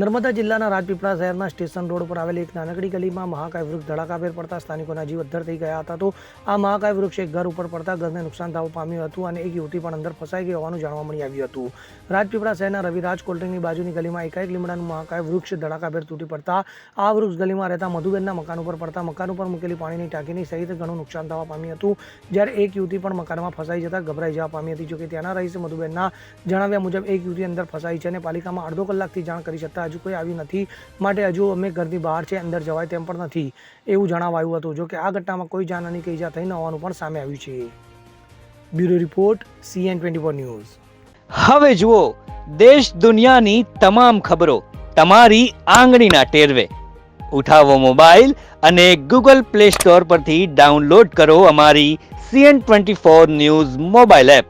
નર્મદા જિલ્લાના રાજપીપળા શહેરના station road પર આવેલી એક નાનકડી ગલીમાં મહાકાય વૃક્ષ ધડાકાભેર પડતા સ્થાનિકોના જીવ અદ્ધર થઈ ગયા હતા. તો આ મહાકાય વૃક્ષ એક ઘર ઉપર પડતા ઘરને નુકસાન થવા પામ્યું હતું અને એક યુવતી પણ અંદર ફસાઈ ગઈ હોવાનું જાણવા મળી આવ્યું હતું. રાજપીપળા શહેરના રવિરાજ કોલ્ડ્રિંકની બાજુની ગલીમાં એકાએક લીમડાનું મહાકાય વૃક્ષ ધડાકાભેર તૂટી પડતા આ વૃક્ષ ગલીમાં રહેતા મધુબેનના મકાન ઉપર પડતા મકાન ઉપર મૂકેલી પાણીની ટાંકીની સહિત ઘણું નુકસાન થવા પામ્યું હતું. જ્યારે એક યુવતી પણ મકાનમાં ફસાઈ જતા ગભરાઈ જવા પામી હતી. જોકે ત્યાંના રહીશ મધુબેનના જણાવ્યા મુજબ, એક યુવતી અંદર ફસાઈ છે અને પાલિકામાં અડધો કલાકથી જાણ કરી છતાં હજુ કોઈ આવી નથી. માટે હજુ અમે ઘરની બહાર છે, અંદર જવાય તેમ પણ નથી. એવું જણાવાયું હતું, જોકે આ ઘટનામાં કોઈ જાનહાની કે ઈજા થઈ ન હોવાનું પણ સામે આવ્યું છે. Bureau report CN twenty four news. હવે જુઓ, દેશ દુનિયાની તમામ ખબરો તમારી આંગળીના ટેરવે. ઉઠાવો મોબાઈલ અને ગૂગલ પ્લે સ્ટોર પરથી ડાઉનલોડ કરો અમારી CN twenty four news mobile app.